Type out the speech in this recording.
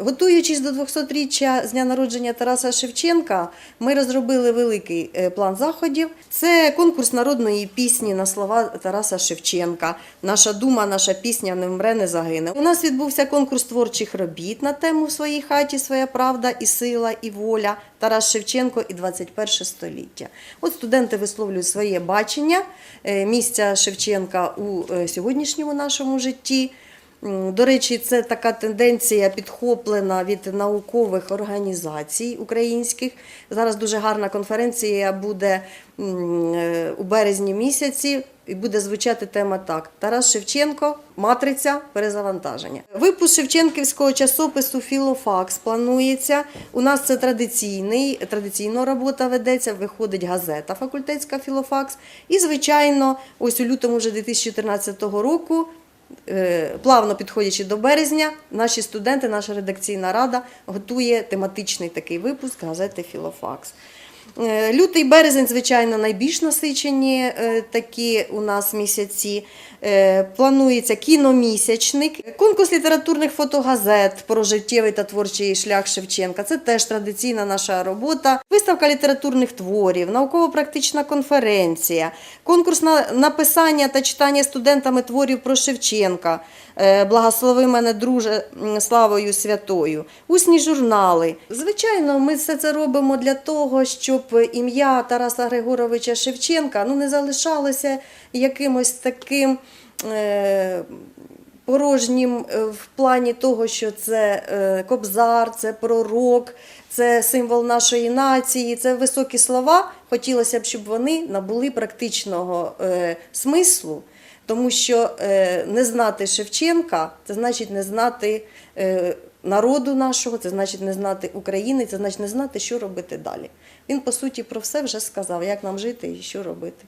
Готуючись до 200-річчя з дня народження Тараса Шевченка, ми розробили великий е, план заходів. Це конкурс народної пісні на слова Тараса Шевченка. Наша дума, наша пісня не вмре, не загине. У нас відбувся конкурс творчих робіт на тему в своїй хаті своя правда і сила, і воля. Тарас Шевченко і 21 століття. От студенти висловлюють своє бачення е, місця Шевченка у е, сьогоднішньому нашому житті. До речі, це така тенденція підхоплена від наукових організацій українських. Зараз дуже гарна конференція буде е, у березні місяці. І буде звучати тема так: Тарас Шевченко, матриця перезавантаження. Випуск Шевченківського часопису Філофакс планується. У нас це традиційний, традиційна робота ведеться. Виходить газета факультетська Філофакс. І, звичайно, ось у лютому вже 2014 року плавно підходячи до березня, наші студенти, наша редакційна рада готує тематичний такий випуск газети Філофакс. Е, Лютий березень, звичайно, найбільш насичені е, такі у нас місяці. Е, Планується кіномісячник, конкурс літературних фотогазет про життєвий та творчий шлях Шевченка. Це теж традиційна наша робота. Виставка літературних творів, науково-практична конференція, конкурс на написання та читання студентами творів про Шевченка. Благослови мене, друже, славою святою, усні журнали. Звичайно, ми все це робимо для того, щоб ім'я Тараса Григоровича Шевченка ну, не залишалося якимось таким. Е, порожнім е, в плані того, що це е, кобзар, це пророк, це символ нашої нації, це високі слова. Хотілося б, щоб вони набули практичного е, смислу, тому що е, не знати Шевченка це значить не знати е, народу нашого, це значить не знати України, це значить не знати, що робити далі. Він, по суті, про все вже сказав, як нам жити і що робити.